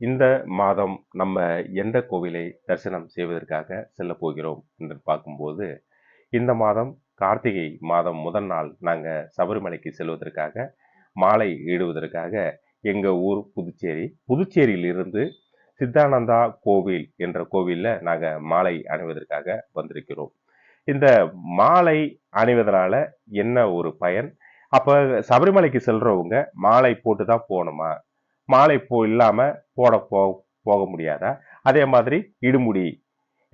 இந்த மாதம் நம்ம எந்த கோவிலை தரிசனம் செய்வதற்காக செல்ல போகிறோம் என்று பார்க்கும்போது இந்த மாதம் கார்த்திகை மாதம் முதல் நாள் நாங்கள் சபரிமலைக்கு செல்வதற்காக மாலை ஈடுவதற்காக எங்கள் ஊர் புதுச்சேரி. புதுச்சேரியிலிருந்து சித்தானந்தா கோவில் என்ற கோவிலில் நாங்கள் மாலை அணிவதற்காக வந்திருக்கிறோம். இந்த மாலை அணிவதனால என்ன ஒரு பயன்? அப்போ சபரிமலைக்கு செல்றவங்க மாலை போட்டு தான் போகணுமா? மாலை போ இல்லாமல் போட போ போக முடியாதா? அதே மாதிரி இடுமுடி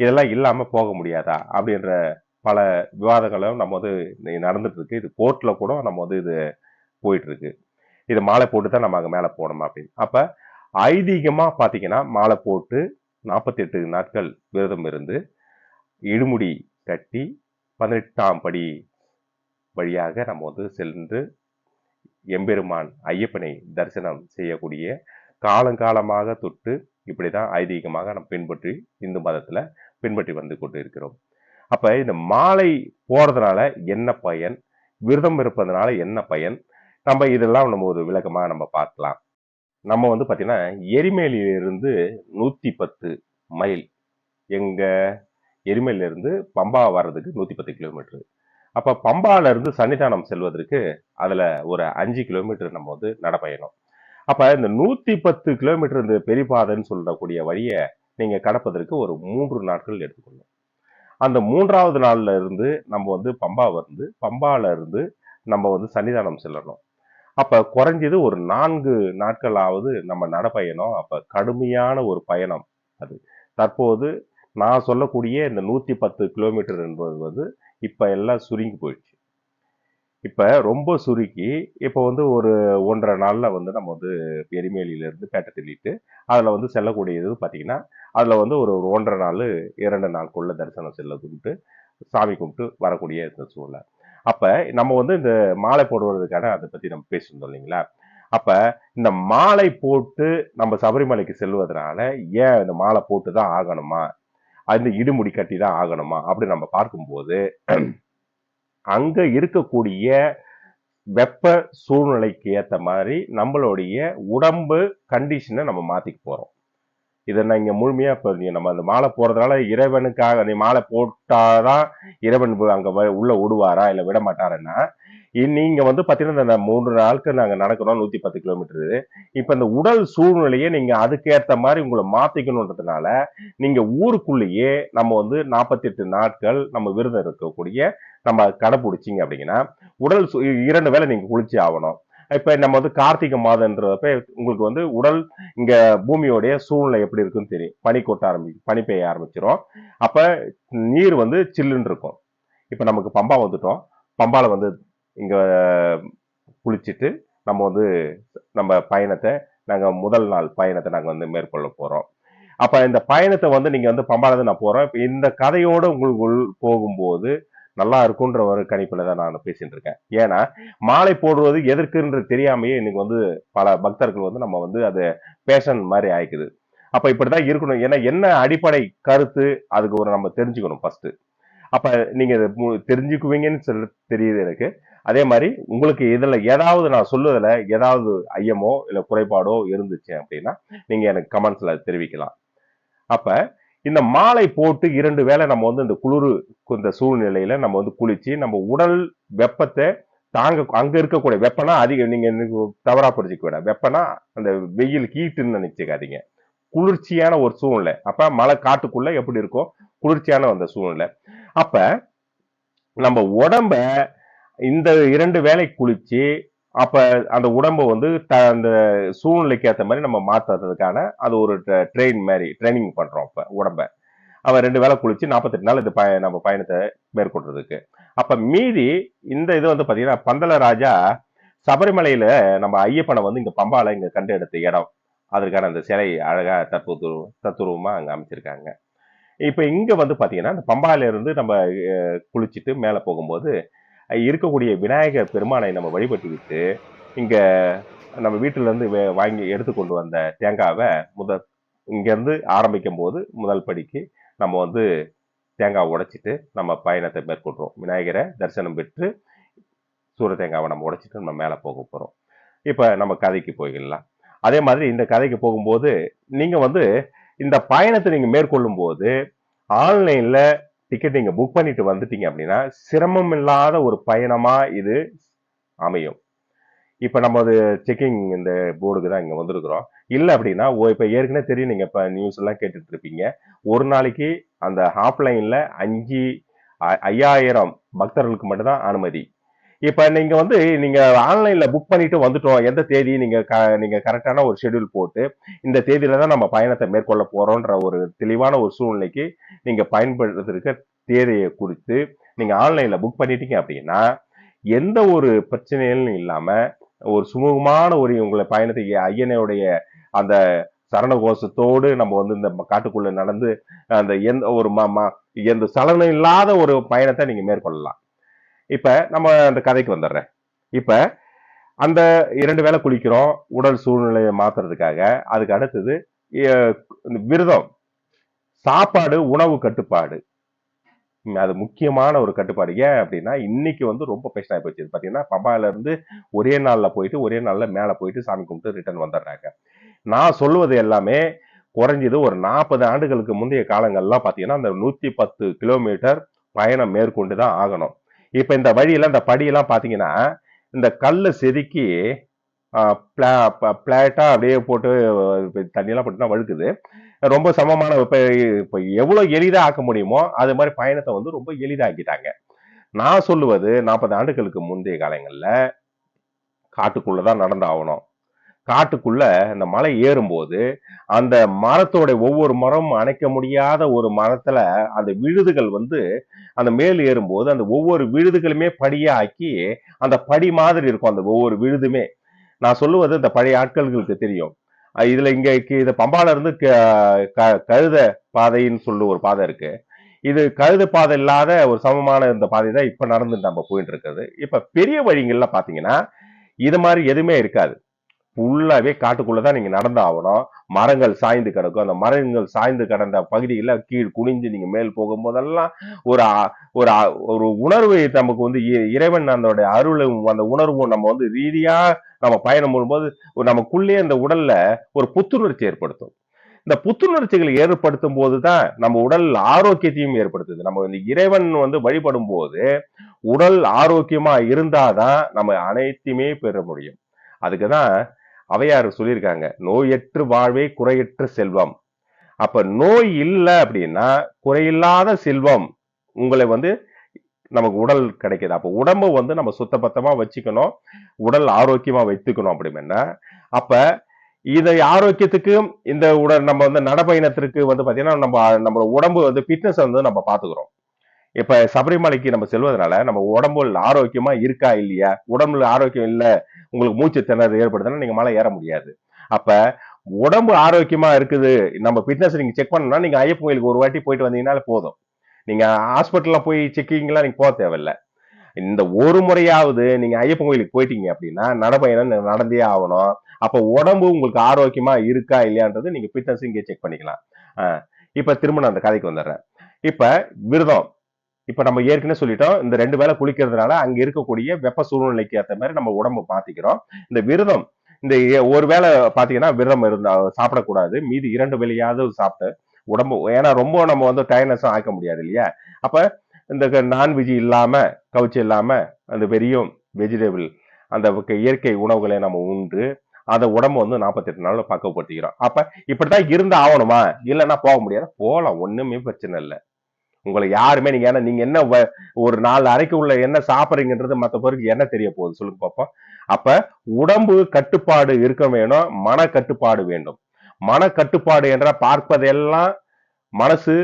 இதெல்லாம் இல்லாமல் போக முடியாதா? அப்படின்ற பல விவாதங்களும் நம்ம வந்து நடந்துட்டு இருக்கு இது கோர்ட்டில் கூட நம்ம வந்து இது போயிட்டு இருக்கு இது மாலை போட்டு தான் நம்ம அங்கே மேலே போகணுமா அப்படின்னு. அப்போ ஐதீகமாக பார்த்தீங்கன்னா மாலை போட்டு நாற்பத்தெட்டு நாட்கள் விரதம் இருந்து இடுமுடி கட்டி பதினெட்டாம் படி வழியாக நம்ம வந்து சென்று எம்பெருமான் ஐயப்பனை தரிசனம் செய்யக்கூடிய காலங்காலமாக தொட்டு இப்படி தான் ஐதீகமாக நம்ம பின்பற்றி இந்து மதத்தில் பின்பற்றி வந்து கொண்டு இருக்கிறோம் அப்போ இந்த மாலை போகிறதுனால என்ன பயன்? விரதம் இருப்பதனால என்ன பயன்? நம்ம இதெல்லாம் நம்ம ஒரு விளக்கமாக நம்ம பார்க்கலாம். நம்ம வந்து பார்த்தீங்கன்னா எரிமேலியிலிருந்து நூற்றி பத்து மைல் எங்கள் எரிமேலிருந்து பம்பா வர்றதுக்கு நூற்றி பத்து கிலோமீட்டரு. அப்போ பம்பாலேருந்து சன்னிதானம் செல்வதற்கு அதில் ஒரு அஞ்சு கிலோமீட்டர் நம்ம வந்து நடப்பயணம். அப்போ இந்த நூற்றி பத்து கிலோமீட்டர் இந்த பெரிபாதைன்னு சொல்லக்கூடிய வழியை நீங்கள் கடப்பதற்கு ஒரு மூன்று நாட்கள் எடுத்துக்கணும் அந்த மூன்றாவது நாளில் இருந்து நம்ம வந்து பம்பா வந்து பம்பால இருந்து நம்ம வந்து சன்னிதானம் செல்லணும். அப்போ குறைஞ்சது ஒரு நான்கு நாட்களாவது நம்ம நடப்பயணம். அப்போ கடுமையான ஒரு பயணம் அது. தற்போது நான் சொல்லக்கூடிய இந்த நூற்றி பத்து கிலோமீட்டர் என்பது வந்து இப்போ எல்லாம் சுருங்கி போயிடுச்சு. இப்போ ரொம்ப சுருக்கி இப்போ வந்து ஒரு ஒன்றரை நாளில் வந்து நம்ம வந்து எரிமேலியிலேருந்து பேட்டை தள்ளிட்டு அதில் வந்து செல்லக்கூடியது பார்த்திங்கன்னா அதில் வந்து ஒரு ஒரு ஒன்றரை நாள் இரண்டு நாளுக்குள்ள தரிசனம் செல்ல கும்பிட்டு சாமி கும்பிட்டு வரக்கூடிய இந்த சூழ்நிலை. அப்போ நம்ம வந்து இந்த மாலை போடுவதற்கான அதை பற்றி நம்ம பேசியிருந்தோம் இல்லைங்களா? அப்போ இந்த மாலை போட்டு நம்ம சபரிமலைக்கு செல்வதனால ஏன் இந்த மாலை போட்டு தான் ஆகணுமா? அந்த இடுமுடி கட்டி தான் ஆகணுமா? அப்படி நம்ம பார்க்கும்போது அங்க இருக்கக்கூடிய வெப்ப சூழ்நிலைக்கு ஏத்த மாதிரி நம்மளுடைய உடம்பு கண்டிஷனை நம்ம மாத்திக்க போறோம். இதை நான் இங்க முழுமையா இப்போ நம்ம அந்த மாலை போறதுனால இறைவனுக்காக நீ மாலை போட்டாதான் இறைவன் அங்கே அங்க வ- உள்ள விடுவாரா இல்ல விட மாட்டாருன்னா இ- நீங்க வந்து பாத்தீங்கன்னா இந்த மூன்று நாளுக்கு நாங்க நடக்கிறோம் நூத்தி பத்து கிலோமீட்டர். இப்ப இந்த உடல் சூழ்நிலையை நீங்க அதுக்கேற்ற மாதிரி உங்களை மாற்றிக்கணுன்றதுனால நீங்க ஊருக்குள்ளேயே நம்ம வந்து நாற்பத்தெட்டு நாட்கள் நம்ம விரதம் இருக்கக்கூடிய நம்ம கடைப்பிடிச்சிங்க அப்படிங்கன்னா உடல் சு- இரண்டு வேளை நீங்க குளிச்சு ஆகணும். இப்ப நம்ம வந்து கார்த்திகை மாதன்றப்ப உங்களுக்கு வந்து உடல் இங்க பூமியோடைய சூழ்நிலை எப்படி இருக்குன்னு தெரியும். பனி கொட்ட ஆரம்பி பனி பெய்ய ஆரம்பிச்சிடும் அப்ப நீர் வந்து சில்லுன்னு இருக்கும். இப்ப நமக்கு பம்பா வந்துட்டோம். பம்பால வந்து இங்கே குளிச்சுட்டு நம்ம வந்து நம்ம பயணத்தை நாங்கள் முதல் நாள் பயணத்தை நாங்கள் வந்து மேற்கொள்ள போகிறோம் அப்போ இந்த பயணத்தை வந்து நீங்கள் வந்து பம்பாலது நான் போகிறேன் இப்போ இந்த கதையோட உங்களுக்குள் போகும்போது நல்லா இருக்குன்ற ஒரு கணிப்பில் தான் நான் பேசிட்டு இருக்கேன். ஏன்னா மாலை போடுவது எதற்குன்ற தெரியாமையே இன்னைக்கு வந்து பல பக்தர்கள் வந்து நம்ம வந்து அது பேஷன் மாதிரி ஆயிக்குது. இப்படி தான் இருக்கணும். ஏன்னா என்ன அடிப்படை கருத்து அதுக்கு ஒரு நம்ம தெரிஞ்சுக்கணும் ஃபர்ஸ்ட் அப்போ நீங்கள் தெரிஞ்சுக்குவீங்கன்னு சொல்ல தெரியுது எனக்கு. அதே மாதிரி உங்களுக்கு இதில் ஏதாவது நான் சொல்லுவதில் ஏதாவது ஐயமோ இல்லை குறைபாடோ இருந்துச்சு அப்படின்னா நீங்கள் எனக்கு கமெண்ட்ஸில் தெரிவிக்கலாம். அப்போ இந்த மாலை போட்டு இரண்டு வேளை நம்ம வந்து இந்த குளிர் இந்த சூழ்நிலையில் நம்ம வந்து குளித்து நம்ம உடல் வெப்பத்தை தாங்க அங்கே இருக்கக்கூடிய வெப்பனா அதிகம் நீங்கள் தவறாக புரிஞ்சிக்க புரிஞ்சுக்க வேண்டாம் வெப்பனா அந்த வெயில் ஹீட்டுன்னு நினச்சிக்காதீங்க. குளிர்ச்சியான ஒரு சூழ்நிலை. அப்போ மழை காட்டுக்குள்ளே எப்படி இருக்கும் குளிர்ச்சியான அந்த சூழ்நிலை. அப்போ நம்ம உடம்ப இந்த இரண்டு வேளை குளிச்சு அப்ப அந்த உடம்பை வந்து த- அந்த சூழ்நிலைக்கு ஏற்ற மாதிரி நம்ம மாத்துறதுக்கான அது ஒரு ட்ரெயின் மாதிரி ட்ரைனிங் பண்றோம் இப்ப உடம்ப. அவன் ரெண்டு வேளை குளிச்சு நாற்பத்தெட்டு நாள் இது பய நம்ம பயணத்தை மேற்கொள்றதுக்கு. அப்ப மீதி இந்த இது வந்து பாத்தீங்கன்னா பந்தல ராஜா சபரிமலையில நம்ம ஐயப்பனை வந்து இங்க பம்பால இங்க கண்டு எடுத்த இடம். அதற்கான அந்த சிலை அழகா தற்போது தத்துருவமா அங்க அமைச்சிருக்காங்க. இப்ப இங்க வந்து பாத்தீங்கன்னா இந்த பம்பால இருந்து நம்ம குளிச்சுட்டு மேல போகும்போது இருக்கக்கூடிய விநாயகர் பெருமானை நம்ம வழிபட்டு விட்டு இங்கே நம்ம வீட்டிலேருந்து வே- வாங்கி எடுத்து கொண்டு வந்த தேங்காவை முதல் இங்கேருந்து ஆரம்பிக்கும் போது முதல் படிக்கு நம்ம வந்து தேங்காய் உடைச்சிட்டு நம்ம பயணத்தை மேற்கொள்றோம். விநாயகரை தரிசனம் பெற்று சூர தேங்காவை நம்ம உடைச்சிட்டு நம்ம மேலே போக போகிறோம் இப்போ நம்ம கதைக்கு போயிடலாம். அதே மாதிரி இந்த கதைக்கு போகும்போது நீங்கள் வந்து இந்த பயணத்தை நீங்கள் மேற்கொள்ளும் போது டிக்கெட் நீங்கள் புக் பண்ணிட்டு வந்துட்டீங்க அப்படின்னா சிரமம் இல்லாத ஒரு பயணமாக இது அமையும். இப்போ நம்ம அது செக்கிங் இந்த போர்டுக்கு தான் இங்கே வந்திருக்கிறோம். இல்லை அப்படின்னா ஓ- இப்போ ஏற்கனவே தெரியும் நீங்கள் இப்போ நியூஸ் எல்லாம் கேட்டுட்டு இருப்பீங்க. ஒரு நாளைக்கு அந்த ஆஃப்லைன்ல அஞ்சு ஐயாயிரம் பக்தர்களுக்கு மட்டும்தான் அனுமதி. இப்ப நீங்க வந்து நீங்க ஆன்லைன்ல புக் பண்ணிட்டு வந்துட்டோம் எந்த தேதி நீங்க க- நீங்க கரெக்டான ஒரு ஷெட்யூல் போட்டு இந்த தேதியில தான் நம்ம பயணத்தை மேற்கொள்ள போறோம்ன்ற ஒரு தெளிவான ஒரு சூழ்நிலைக்கு நீங்க பயன்படுத்துறதுக்கு தேதியை குறித்து நீங்க ஆன்லைன்ல புக் பண்ணிட்டீங்க அப்படின்னா எந்த ஒரு பிரச்சனையும் இல்லாம ஒரு சுமூகமான ஒரு உங்களை பயணத்தை ஐயனையுடைய அந்த சரண கோஷத்தோடு நம்ம வந்து இந்த காட்டுக்குள்ள நடந்து அந்த எந்த ஒரு எந்த சலனம் இல்லாத ஒரு பயணத்தை நீங்க மேற்கொள்ளலாம். இப்போ நம்ம அந்த கதைக்கு வந்துடுறேன். இப்போ அந்த இரண்டு வேளை குளிக்கிறோம் உடல் சூழ்நிலையை மாற்றுறதுக்காக அதுக்கு அடுத்தது இந்த விரதம் சாப்பாடு உணவு கட்டுப்பாடு. அது முக்கியமான ஒரு கட்டுப்பாடு. ஏன் அப்படின்னா இன்னைக்கு வந்து ரொம்ப பெஸ்ட் போச்சு. பார்த்தீங்கன்னா பம்பாயில இருந்து ஒரே நாளில் போயிட்டு ஒரே நாளில் மேலே போயிட்டு சாமி கும்பிட்டு ரிட்டர்ன் வந்துடுறாங்க. நான் சொல்லுவது எல்லாமே குறைஞ்சது ஒரு நாற்பது ஆண்டுகளுக்கு முந்தைய காலங்கள்லாம் பார்த்தீங்கன்னா அந்த நூற்றி பத்து கிலோமீட்டர் பயணம் மேற்கொண்டு தான் ஆகணும். இப்ப இந்த வழியில இந்த படியெல்லாம் பாத்தீங்கன்னா இந்த கல்லை செதுக்கி பிளாட்டா அப்படியே போட்டு தண்ணியெல்லாம் போட்டுனா வழுக்குது. ரொம்ப சமமான இப்ப இப்ப எவ்வளவு எளிதா ஆக்க முடியுமோ அது மாதிரி பயணத்தை வந்து ரொம்ப எளிதாக்கிட்டாங்க. நான் சொல்லுவது நாற்பது ஆண்டுகளுக்கு முந்தைய காலங்கள்ல காட்டுக்குள்ளதான் நடந்து ஆகணும் காட்டுக்குள்ள அந்த மலை ஏறும்போது அந்த மரத்தோட ஒவ்வொரு மரமும் அணைக்க முடியாத ஒரு மரத்துல அந்த விழுதுகள் வந்து அந்த மேல் ஏறும்போது அந்த ஒவ்வொரு விழுதுகளுமே படியாக்கி அந்த படி மாதிரி இருக்கும் அந்த ஒவ்வொரு விழுதுமே. நான் சொல்லுவது இந்த பழைய ஆட்களுக்கு தெரியும். இதுல இங்க கி- இது பம்பால இருந்து க- க- கழுத பாதைன்னு சொல்லி ஒரு பாதை இருக்கு. இது கழுத பாதை இல்லாத ஒரு சமமான இந்த பாதை தான் இப்ப நடந்து நம்ம போயிட்டு இருக்குது. இப்ப பெரிய வழிகள்ல பாத்தீங்கன்னா இது மாதிரி எதுவுமே இருக்காது. ஃபுல்லாகவே காட்டுக்குள்ளதான் நீங்க நடந்து ஆகணும். மரங்கள் சாய்ந்து கிடக்கும். அந்த மரங்கள் சாய்ந்து கிடந்த பகுதிகளில் கீழ் குனிஞ்சு நீங்க மேல் போகும்போதெல்லாம் ஒரு ஒரு ஒரு உணர்வு நமக்கு வந்து இ- இறைவன் அதோட அருளும் அந்த உணர்வும் நம்ம வந்து ரீதியா நம்ம பயணம் போகும்போது நமக்குள்ளேயே அந்த உடல்ல ஒரு புத்துணர்ச்சி ஏற்படுத்தும். இந்த புத்துணர்ச்சிகளை ஏற்படுத்தும் போது தான் நம்ம உடல் ஆரோக்கியத்தையும் ஏற்படுத்துது. நம்ம இந்த இறைவன் வந்து வழிபடும் போது உடல் ஆரோக்கியமா இருந்தாதான் நம்ம அனைத்தையுமே பெற முடியும். அதுக்கு தான் அவையார் சொல்லியிருக்காங்க நோயற்று வாழ்வே குறையற்ற செல்வம். அப்ப நோய் இல்லை அப்படின்னா குறையில்லாத செல்வம் உங்களை வந்து நமக்கு உடல் கிடைக்கிது. அப்போ உடம்பு வந்து நம்ம சுத்தபத்தமாக வச்சுக்கணும் உடல் ஆரோக்கியமாக வைத்துக்கணும் அப்படின்னா அப்போ இதை ஆரோக்கியத்துக்கும் இந்த உடல் நம்ம வந்து நடப்பயணத்திற்கு வந்து பார்த்தீங்கன்னா நம்ம நம்ம உடம்பு வந்து ஃபிட்னஸ் வந்து நம்ம பார்த்துக்கிறோம். இப்போ சபரிமலைக்கு நம்ம செல்வதனால நம்ம உடம்பு ஆரோக்கியமாக இருக்கா இல்லையா? உடம்புல ஆரோக்கியம் இல்லை உங்களுக்கு மூச்சு திணறல் ஏற்படுதுன்னா நீங்க மலை ஏற முடியாது. அப்ப உடம்பு ஆரோக்கியமா இருக்குது நம்ம ஃபிட்னஸ் நீங்க செக் பண்ணணும்னா நீங்க ஐயப்பன் கோயிலுக்கு ஒரு வாட்டி போயிட்டு வந்தீங்கனாலே போதும். நீங்க ஹாஸ்பிட்டல்ல போய் செக்கிங்லாம் நீங்க போக தேவையில்லை. இந்த ஒரு முறையாவது நீங்க ஐயப்பன் கோயிலுக்கு போயிட்டீங்க அப்படின்னா நடைபயணம் நடந்தே ஆகணும். அப்ப உடம்பு உங்களுக்கு ஆரோக்கியமா இருக்கா இல்லையான்றது நீங்க ஃபிட்னஸ் இங்கே செக் பண்ணிக்கலாம். இப்ப திரும்ப நான் அந்த கதைக்கு வந்துடுறேன். இப்ப விரதம். இப்போ நம்ம ஏற்கனவே சொல்லிட்டோம் இந்த ரெண்டு வேளை குளிக்கிறதுனால அங்கே இருக்கக்கூடிய வெப்ப சூழ்நிலைக்கு ஏற்ற மாதிரி நம்ம உடம்பு பார்த்துக்கிறோம் இந்த விரதம் இந்த ஏ- ஒரு வேளை பார்த்தீங்கன்னா விரதம் இருந்தா சாப்பிடக்கூடாது. மீதி இரண்டு வேளையாவது சாப்பிட்டு உடம்பு ஏன்னா ரொம்ப நம்ம வந்து டயர்னஸும் ஆக்க முடியாது இல்லையா? அப்போ இந்த நான்வெஜ் இல்லாமல் கவுச்சி இல்லாமல் அந்த வெறியும் வெஜிடபிள் அந்த இயற்கை உணவுகளை நம்ம உண்டு அதை உடம்பு வந்து நாற்பத்தெட்டு நாளில் பக்கப்படுத்திக்கிறோம் அப்போ இப்படி தான் இருந்து ஆகணுமா? இல்லைன்னா போக முடியாது. போகலாம் ஒன்றுமே பிரச்சனை இல்லை. உங்களை யாருமே நீங்க ஏன்னா நீங்க என்ன வ- ஒரு நாலு அறைக்கு உள்ள என்ன சாப்பிட்றீங்கன்றது மற்ற பேருக்கு என்ன தெரிய போகுது சொல்லுங்க பார்ப்போம் அப்ப உடம்பு கட்டுப்பாடு இருக்க வேணும் மன கட்டுப்பாடு வேண்டும். மன கட்டுப்பாடு என்ற பார்ப்பதெல்லாம் மனசு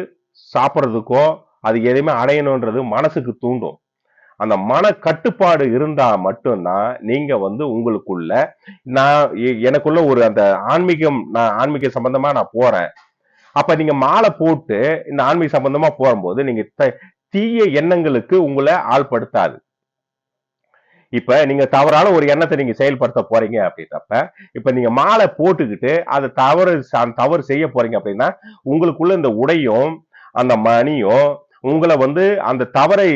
சாப்பிட்றதுக்கோ அது எதையுமே அடையணுன்றது மனசுக்கு தூண்டும். அந்த மன கட்டுப்பாடு இருந்தா மட்டும்தான் நீங்க வந்து உங்களுக்குள்ள நான் எ- எனக்குள்ள ஒரு அந்த ஆன்மீகம் நான் ஆன்மீக சம்பந்தமா நான் போறேன். அப்ப நீங்க மாலை போட்டு இந்த ஆன்மீக சம்பந்தமா போகும்போது நீங்க த- தீய எண்ணங்களுக்கு உங்களை ஆள்படுத்தாது. இப்ப நீங்க தவறான ஒரு எண்ணத்தை நீங்க செயல்படுத்த போறீங்க அப்படின்றப்ப இப்ப நீங்க மாலை போட்டுக்கிட்டு அதை தவறு தவறு செய்ய போறீங்க அப்படின்னா உங்களுக்குள்ள இந்த உடையும் அந்த மணியும் உங்களை வந்து அந்த தவறை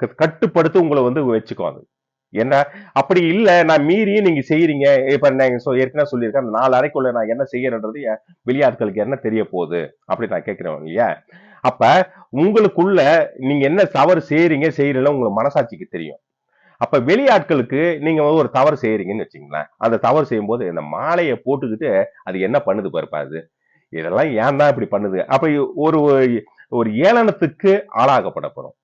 க- கட்டுப்படுத்தி உங்களை வந்து வச்சுக்கும் அது. என்ன அப்படி இல்ல நான் மீறியும் நீங்க செய்யறீங்க இப்ப நான் ஏற்கனவே சொல்லியிருக்கேன் அந்த நாலு அறைக்குள்ள நான் என்ன செய்யறேன்றது என் வெளியாட்களுக்கு என்ன தெரிய போகுது அப்படி நான் கேட்கிறேன் இல்லையா? அப்ப உங்களுக்குள்ள நீங்க என்ன தவறு செய்யறீங்க செய்யறீங்க உங்களுக்கு மனசாட்சிக்கு தெரியும். அப்ப வெளியாட்களுக்கு நீங்க வந்து ஒரு தவறு செய்யறீங்கன்னு வச்சுங்களேன் அந்த தவறு செய்யும்போது இந்த மாலையை போட்டுக்கிட்டு அது என்ன பண்ணுது பாருப்பா அது இதெல்லாம் ஏன் தான் இப்படி பண்ணுது? அப்ப ஒரு ஒரு ஏளனத்துக்கு ஆளாகப்பட போறோம்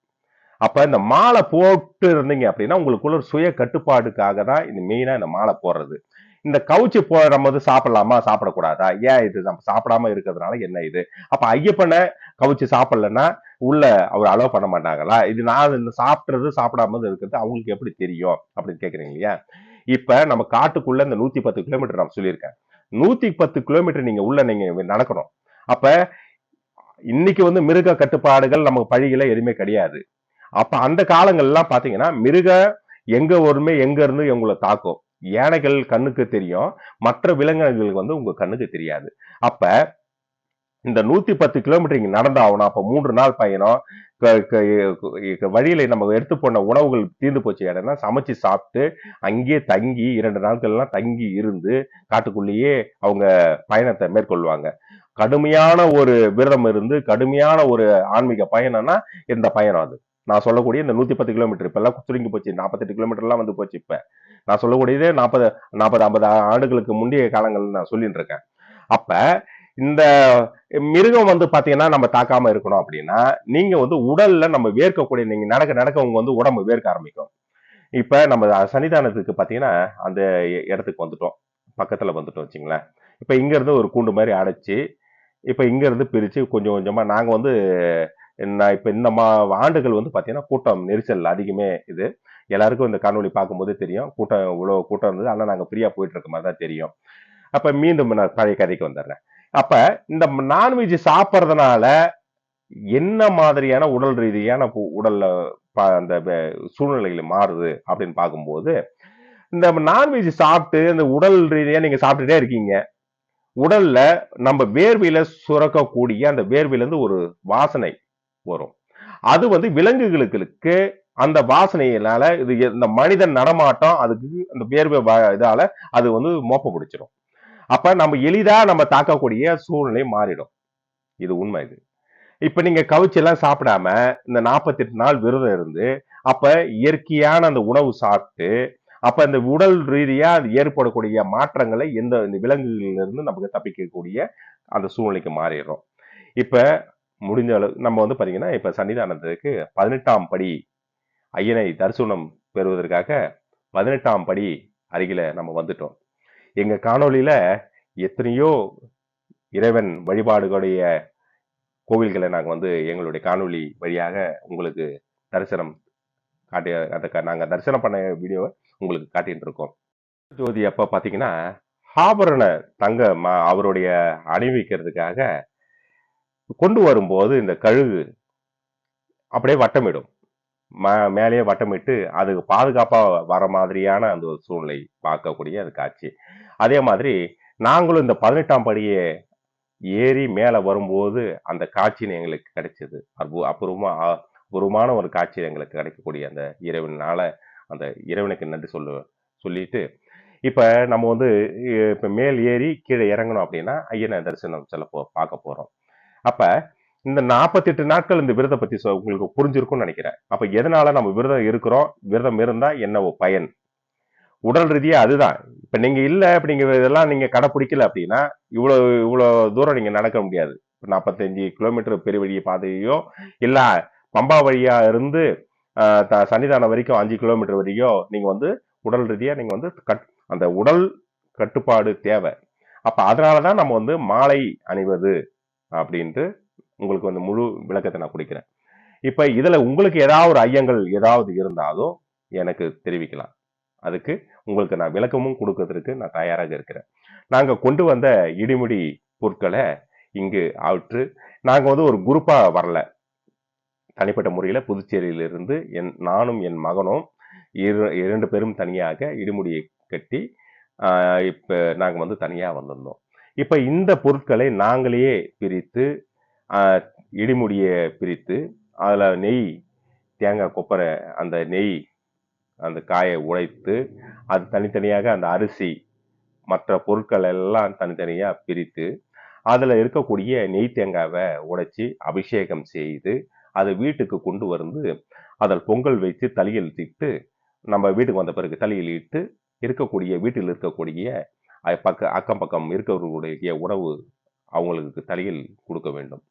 அப்ப இந்த மாலை போட்டு இருந்தீங்க அப்படின்னா உங்களுக்குள்ள ஒரு சுய கட்டுப்பாடுக்காக தான் இந்த மெயினா இந்த மாலை போடுறது. இந்த கவுச்சி நம்ம போது சாப்பிடலாமா? சாப்பிடக்கூடாதா? ஏன் இது? நம்ம சாப்பிடாம இருக்கிறதுனால என்ன இது? அப்ப ஐயப்பனை கவுச்சி சாப்பிடலன்னா உள்ள அவர் அலோவ் பண்ண மாட்டாங்களா? இது நான் இந்த சாப்பிட்றது சாப்பிடாம இருக்கிறது அவங்களுக்கு எப்படி தெரியும்? அப்படின்னு கேக்குறீங்க இல்லையா? இப்ப நம்ம காட்டுக்குள்ள இந்த நூத்தி பத்து கிலோமீட்டர் நான் சொல்லியிருக்கேன். நூத்தி பத்து கிலோமீட்டர் நீங்க உள்ள நீங்க நடக்கணும். அப்ப இன்னைக்கு வந்து மிருக கட்டுப்பாடுகள் நமக்கு பழிகள எதுவுமே கிடையாது. அப்ப அந்த காலங்கள்லாம் பாத்தீங்கன்னா மிருக எங்க வருமே எங்க இருந்து உங்களை தாக்கும்? யானைகள் கண்ணுக்கு தெரியும். மற்ற விலங்கினங்களுக்கு வந்து உங்க கண்ணுக்கு தெரியாது. அப்ப இந்த நூத்தி பத்து கிலோமீட்டர் இங்க நடந்தாகணும் அப்ப மூன்று நாள் பயணம். க- க- வழியில நம்ம எடுத்து போன உணவுகள் தீர்ந்து போச்சு இடம்னா சமைச்சு சாப்பிட்டு அங்கேயே தங்கி இரண்டு நாட்கள்லாம் தங்கி இருந்து காட்டுக்குள்ளேயே அவங்க பயணத்தை மேற்கொள்வாங்க. கடுமையான ஒரு விரதம் இருந்து கடுமையான ஒரு ஆன்மீக பயணம்னா இந்த பயணம் அது. நான் சொல்லக்கூடிய இந்த நூத்தி பத்து கிலோமீட்டர் இப்ப எல்லாம் சுருங்கி போச்சு. நாற்பத்தெட்டு கிலோமீட்டர் எல்லாம் வந்து போச்சு இப்ப. நான் சொல்லக்கூடியதே நாற்பது நாற்பது ஐம்பது ஆண்டுகளுக்கு முந்தைய காலங்கள் நான் சொல்லிட்டு இருக்கேன். அப்ப இந்த மிருகம் வந்து பாத்தீங்கன்னா நம்ம தாக்காம இருக்கணும் அப்படின்னா நீங்க வந்து உடல்ல நம்ம வேர்க்கக்கூடிய நீங்க நடக்க நடக்க உங்க வந்து உடம்பு வேர்க்க ஆரம்பிக்கும். இப்ப நம்ம சன்னிதானத்துக்கு பாத்தீங்கன்னா அந்த இடத்துக்கு வந்துட்டோம். பக்கத்துல வந்துட்டோம் வச்சுங்களேன். இப்ப இங்க இருந்து ஒரு கூண்டு மாதிரி அடைச்சு இப்ப இங்க இருந்து பிரிச்சு கொஞ்சம் கொஞ்சமா நாங்க வந்து நான் இப்போ இந்த மா ஆண்டுகள் வந்து பார்த்தீங்கன்னா கூட்டம் நெரிசல் அதிகமே இது. எல்லாருக்கும் இந்த காணொலி பார்க்கும்போது தெரியும். கூட்டம் இவ்வளோ கூட்டம் இருந்தது. ஆனால் நாங்கள் ஃப்ரீயாக போயிட்டு இருக்க மாதிரி தான் தெரியும். அப்போ மீண்டும் நான் பழைய கதைக்கு வந்துடுறேன் அப்போ இந்த நான்வெஜ் சாப்பிட்றதுனால என்ன மாதிரியான உடல் ரீதியான பு- உடல்ல அந்த சூழ்நிலைகள் மாறுது அப்படின்னு பார்க்கும்போது இந்த நான்வெஜ் சாப்பிட்டு இந்த உடல் ரீதியாக நீங்கள் சாப்பிட்டுட்டே இருக்கீங்க. உடல்ல நம்ம வேர்வையில சுரக்கக்கூடிய அந்த வேர்வையில இருந்து ஒரு வாசனை வரும். அது வந்து விலங்குகளுக்கு அந்த வாசனையினால இது இந்த மனிதன் நடமாட்டம் அதுக்கு அந்த வேர்வை வ- இதால அது வந்து மோப்ப பிடிச்சிடும் அப்ப நம்ம எளிதா நம்ம தாக்கக்கூடிய சூழ்நிலை மாறிடும். இது உண்மை இது. இப்ப நீங்க கவிச்செல்லாம் சாப்பிடாம இந்த 48 நாள் விரதம் இருந்து அப்ப இயற்கையான அந்த உணவு சாப்பிட்டு அப்ப இந்த உடல் ரீதியா அது ஏற்படக்கூடிய மாற்றங்களை எந்த இந்த விலங்குகள்ல இருந்து நமக்கு தப்பிக்கக்கூடிய அந்த சூழ்நிலைக்கு மாறிடுறோம். இப்ப முடிஞ்ச அளவு நம்ம வந்து பார்த்தீங்கன்னா இப்போ சன்னிதானத்துக்கு பதினெட்டாம் படி ஐயனை தரிசனம் பெறுவதற்காக பதினெட்டாம் படி அருகில நம்ம வந்துட்டோம். எங்க காணொளியில எத்தனையோ இறைவன் வழிபாடுகளுடைய கோவில்களை நாங்கள் வந்து எங்களுடைய காணொலி வழியாக உங்களுக்கு தரிசனம் காட்டி அந்த நாங்கள் தரிசனம் பண்ண வீடியோவை உங்களுக்கு காட்டிகிட்டு இருக்கோம் ஜோதி அப்போ பார்த்தீங்கன்னா ஆபரண தங்க ம- அவருடைய அணிவிக்கிறதுக்காக கொண்டு வரும்போது இந்த கழுகு அப்படியே வட்டமிடும். ம- மேலேயே வட்டமிட்டு அதுக்கு பாதுகாப்பாக வர மாதிரியான அந்த ஒரு சூழ்நிலை பார்க்கக்கூடிய அந்த காட்சி. அதே மாதிரி நாங்களும் இந்த பதினெட்டாம் படியே ஏறி மேலே வரும்போது அந்த காட்சின்னு எங்களுக்கு கிடைச்சது. அற்பு அபூர்வமாக அபூர்வமான ஒரு காட்சி எங்களுக்கு கிடைக்கக்கூடிய அந்த இறைவனால அந்த இறைவனுக்கு நன்றி சொல்லு சொல்லிட்டு இப்போ நம்ம வந்து இப்போ மேல் ஏறி கீழே இறங்கணும் அப்படின்னா ஐயனை தரிசனம் சில போ பார்க்க போகிறோம் அப்ப இந்த 48 நாட்கள் இந்த விரதம் பத்தி சொ- உங்களுக்கு புரிஞ்சிருக்கும்னு நினைக்கிறேன். அப்ப எதனால நம்ம விரதம் இருக்கிறோம்? விரதம் இருந்தா என்ன பயன்? உடல் ரீதியா அதுதான். இப்ப நீங்க இல்ல இப்ப நீங்க இதெல்லாம் நீங்க கடைப்பிடிக்கல அப்படின்னா இவ்வளவு இவ்வளவு தூரம் நீங்க நடக்க முடியாது. நாற்பத்தஞ்சு கிலோமீட்டர் பெரிய பாதையோ இல்ல பம்பா வழியா இருந்து த- சன்னிதானம் வரைக்கும் அஞ்சு கிலோமீட்டர் வரைக்கும் நீங்க வந்து உடல் ரீதியா நீங்க வந்து கட் அந்த உடல் கட்டுப்பாடு தேவை. அப்ப அதனாலதான் நம்ம வந்து மாலை அணிவது. அப்படின்ட்டு உங்களுக்கு வந்து முழு விளக்கத்தை நான் கொடுக்கிறேன். இப்ப இதுல உங்களுக்கு ஏதாவது ஒரு ஐயங்கள் ஏதாவது இருந்தாலும் எனக்கு தெரிவிக்கலாம். அதுக்கு உங்களுக்கு நான் விளக்கமும் கொடுக்கறதுக்கு நான் தயாராக இருக்கிறேன். நாங்கள் கொண்டு வந்த இடிமுடி பொருட்களை இங்கு ஆற்று நாங்கள் வந்து ஒரு குரூப்பாக வரல. தனிப்பட்ட முறையில் புதுச்சேரியிலிருந்து என் நானும் என் மகனும் இரு- இரண்டு பேரும் தனியாக இடிமுடியை கட்டி இப்போ நாங்கள் வந்து தனியாக வந்திருந்தோம். இப்போ இந்த பொருட்களை நாங்களே பிரித்து இடிமுடியை பிரித்து அதில் நெய் தேங்காய் கொப்பரை அந்த நெய் அந்த காயை உடைத்து அது தனித்தனியாக அந்த அரிசி மற்ற பொருட்கள் எல்லாம் தனித்தனியாக பிரித்து அதில் இருக்கக்கூடிய நெய் தேங்காவை உடைச்சி அபிஷேகம் செய்து அதை வீட்டுக்கு கொண்டு வந்து அதில் பொங்கல் வைத்து தலையில் இட்டு நம்ம வீட்டுக்கு வந்த பிறகு தலையில் இட்டு இருக்கக்கூடிய வீட்டில் இருக்கக்கூடிய பக்க அக்கம் பக்கம் இருக்கிறவர்களுடைய உணவு அவங்களுக்கு தலையில் கொடுக்க வேண்டும்.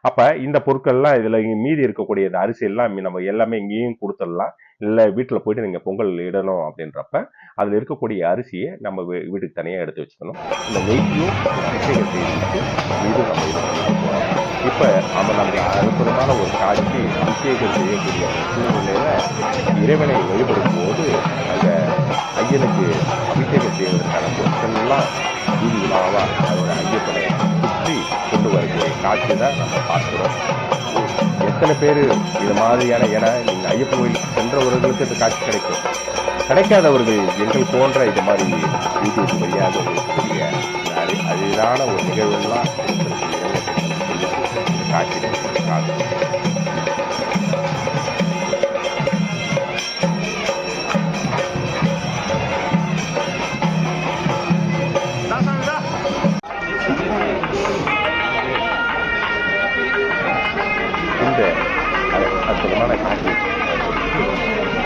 அப்போ இந்த பொருட்கள்லாம் இதில் மீதி இருக்கக்கூடிய இந்த அரிசி எல்லாம் நம்ம எல்லாமே இங்கேயும் கொடுத்துடலாம். இல்லை வீட்டில் போயிட்டு நீங்கள் பொங்கல் இடணும் அப்படின்றப்ப அதில் இருக்கக்கூடிய அரிசியை நம்ம வீ- வீட்டுக்கு தனியாக எடுத்து வச்சுக்கணும். இந்த நெய்யும் இது நம்ம இது நம்ம நம்ம அற்புதமான ஒரு காட்சி அபிஷேகம் செய்யக்கூடிய சூழ்நிலையில் இறைவனை வழிபடும் போது அந்த ஐயனுக்கு அபிஷேகம் செய்வதற்கான பொருட்கள்லாம் வீதி விழாவா அதோட ஐயப்பனை சுற்றி கொண்டு வரக்கூடிய காட்சி தான் நம்ம பார்க்குறோம். எத்தனை பேர் இது மாதிரியான ஏன்னா நீங்கள் ஐயப்பன் கோயிலுக்கு சென்றவர்களுக்கு இந்த காட்சி கிடைக்கும்? கிடைக்காதவர்கள் எங்கள் போன்ற இது மாதிரி யூடியூப் வழியாக ஒரு அரிதான ஒரு நிகழ்வுலாம் உங்களுக்கு இறைவனுக்கு இந்த காட்சியை அற்புதமான காட்சி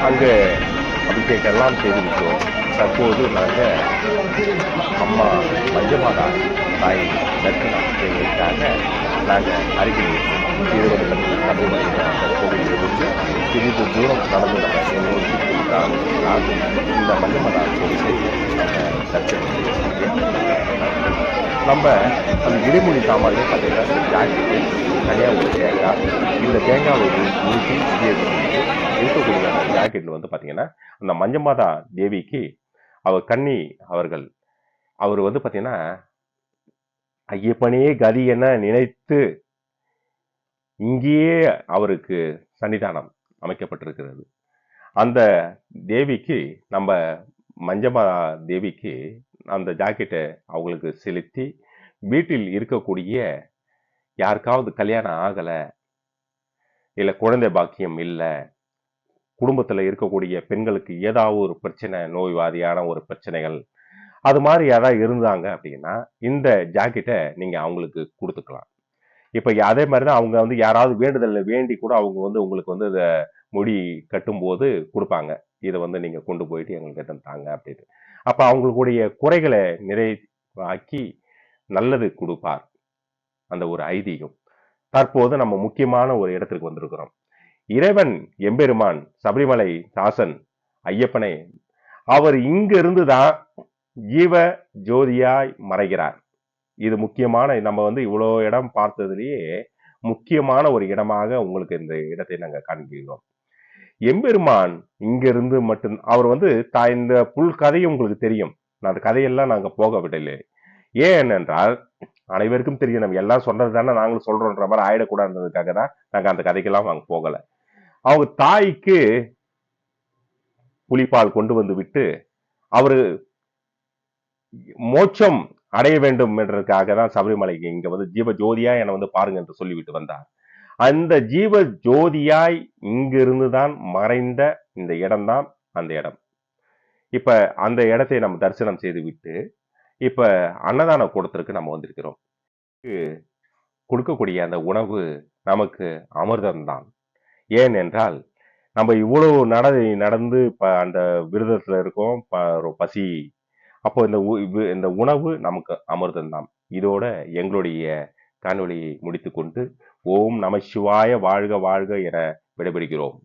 அங்கே அபிஷேகெல்லாம் எல்லாம் தற்போது நாங்கள் அம்மா மஞ்சமாதா தாய் தர்க்கணம் செய்வதற்காக நாங்கள் அருகில் கோவிலிலிருந்து சிறிது தூரம் நடந்து நம்ம எங்களோடு சுற்றிவிட்டால் இந்த மஞ்சமாதா கோவிலை நம்ம நம்ம அந்த இடைமொழி சாமான்லேயே பார்த்தீங்கன்னா ஜாக்கெட்டு தனியாக ஒரு தேங்காய் இந்த தேங்காவை ஊ- ஊற்றி உபயோகிச்சு இருக்கக்கூடிய அந்த ஜாக்கெட்டில் வந்து பார்த்தீங்கன்னா அந்த மஞ்சமாதா தேவிக்கு அவர் கன்னி அவர்கள் அவர் வந்து பார்த்தீங்கன்னா ஐயப்பனே கதி என நினைத்து இங்கேயே அவருக்கு சன்னிதானம் அமைக்கப்பட்டிருக்கிறது. அந்த தேவிக்கு நம்ம மஞ்சமா தேவிக்கு அந்த ஜாக்கெட்டை அவங்களுக்கு செலுத்தி வீட்டில் இருக்கக்கூடிய யாருக்காவது கல்யாணம் ஆகலை இல்லை குழந்தை பாக்கியம் இல்லை குடும்பத்தில் இருக்கக்கூடிய பெண்களுக்கு ஏதாவது ஒரு பிரச்சனை நோய்வாதியான ஒரு பிரச்சனைகள் அது மாதிரி யாராவது இருந்தாங்க அப்படின்னா இந்த ஜாக்கெட்டை நீங்கள் அவங்களுக்கு கொடுத்துக்கலாம். இப்போ அதே மாதிரி தான் அவங்க வந்து யாராவது வேண்டுதலில் வேண்டி கூட அவங்க வந்து உங்களுக்கு வந்து இதை முடி கட்டும்போது கொடுப்பாங்க. இதை வந்து நீங்கள் கொண்டு போயிட்டு எங்களுக்கு எடுத்து தாங்க அப்படின்னு அப்போ அவங்களுடைய குறைகளை நிறைவாக்கி நல்லது கொடுப்பார். அந்த ஒரு ஐதீகம். தற்போது நம்ம முக்கியமான ஒரு இடத்திற்கு வந்திருக்கிறோம். இறைவன் எம்பெருமான் சபரிமலை தாசன் ஐயப்பனை அவர் இங்கிருந்து தான் ஜீவ ஜோதியாய் மறைகிறார். இது முக்கியமான நம்ம வந்து இவ்வளோ இடம் பார்த்ததுலேயே முக்கியமான ஒரு இடமாக உங்களுக்கு இந்த இடத்தை நாங்கள் காண்கிறோம். எம்பெருமான் இங்கிருந்து மட்டும் அவர் வந்து தா- இந்த புல் கதையும் உங்களுக்கு தெரியும். நான் அந்த கதையெல்லாம் நாங்கள் போக விடலை. ஏன் என்றால் அனைவருக்கும் தெரியும் நம்ம எல்லாம் சொன்னது தானே நாங்களும் சொல்றோன்ற மாதிரி ஆயிடக்கூடாதுன்றதுக்காக தான் நாங்கள் அந்த கதைக்கெல்லாம் நாங்கள் போகலை. அவங்க தாய்க்கு புலிப்பால் கொண்டு வந்து விட்டு அவரு மோட்சம் அடைய வேண்டும் என்றதுக்காக தான் சபரிமலைக்கு இங்க வந்து ஜீவ ஜோதியா என வந்து பாருங்க என்று சொல்லிவிட்டு வந்தார். அந்த ஜீவ ஜோதியாய் இங்கிருந்து தான் மறைந்த இந்த இடம்தான் அந்த இடம். இப்ப அந்த இடத்தை நம்ம தரிசனம் செய்து விட்டு இப்ப அன்னதான கூடத்திற்கு நம்ம வந்திருக்கிறோம். கொடுக்கக்கூடிய அந்த உணவு நமக்கு அமிர்தம்தான். ஏன் என்றால் நம்ம இவ்வளவு நட நடந்து இப்போ அந்த விரதத்துல இருக்கோம் ப பசி அப்போ இந்த உ- இந்த உணவு நமக்கு அமிர்தம்தான் இதோட எங்களுடைய காணொலியை முடித்துக்கொண்டு ஓம் நம சிவாய வாழ்க வாழ்க என விடைபெறுகிறோம்.